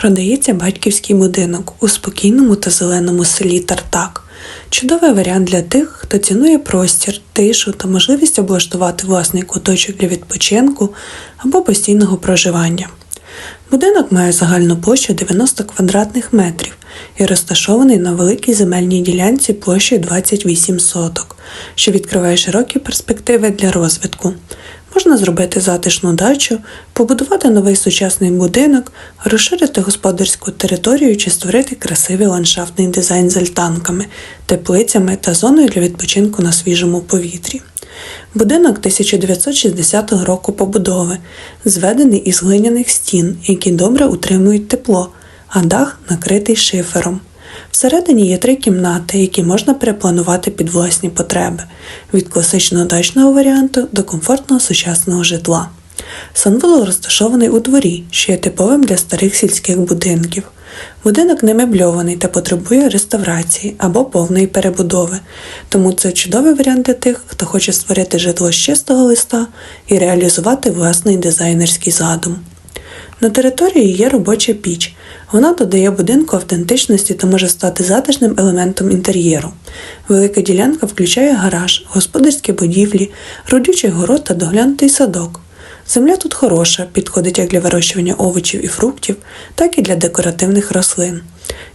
Продається батьківський будинок у спокійному та зеленому селі Тартак. Чудовий варіант для тих, хто цінує простір, тишу та можливість облаштувати власний куточок для відпочинку або постійного проживання. Будинок має загальну площу 90 квадратних метрів і розташований на великій земельній ділянці площею 28 соток, що відкриває широкі перспективи для розвитку. Можна зробити затишну дачу, побудувати новий сучасний будинок, розширити господарську територію чи створити красивий ландшафтний дизайн з альтанками, теплицями та зоною для відпочинку на свіжому повітрі. Будинок 1960 року побудови, зведений із глиняних стін, які добре утримують тепло, а дах накритий шифером. Всередині є три кімнати, які можна перепланувати під власні потреби від класичного дачного варіанту до комфортного сучасного житла. Санвузол розташований у дворі, що є типовим для старих сільських будинків. Будинок не мебльований та потребує реставрації або повної перебудови, тому це чудовий варіант для тих, хто хоче створити житло з чистого листа і реалізувати власний дизайнерський задум. На території є робоча піч. Вона додає будинку автентичності та може стати затишним елементом інтер'єру. Велика ділянка включає гараж, господарські будівлі, родючий город та доглянутий садок. Земля тут хороша, підходить як для вирощування овочів і фруктів, так і для декоративних рослин.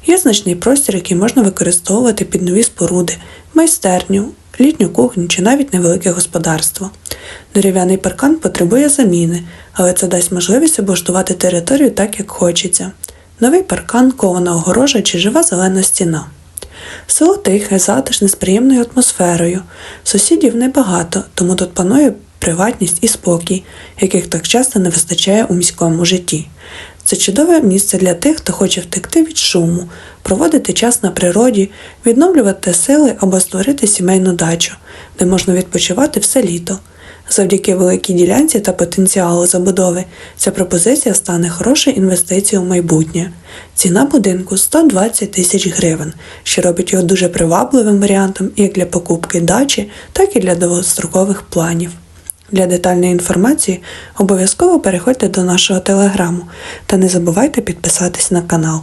Є значний простір, який можна використовувати під нові споруди, майстерню, літню кухню чи навіть невелике господарство. Дерев'яний паркан потребує заміни, але це дасть можливість облаштувати територію так, як хочеться. Новий паркан, кована огорожа чи жива зелена стіна. Село тихе, затишне з приємною атмосферою. Сусідів небагато, тому тут панує приватність і спокій, яких так часто не вистачає у міському житті. Це чудове місце для тих, хто хоче втекти від шуму, проводити час на природі, відновлювати сили або створити сімейну дачу, де можна відпочивати все літо. Завдяки великій ділянці та потенціалу забудови ця пропозиція стане хорошою інвестицією в майбутнє. Ціна будинку 120 тисяч гривень, що робить його дуже привабливим варіантом як для покупки дачі, так і для довгострокових планів. Для детальної інформації обов'язково переходьте до нашого телеграму та не забувайте підписатись на канал.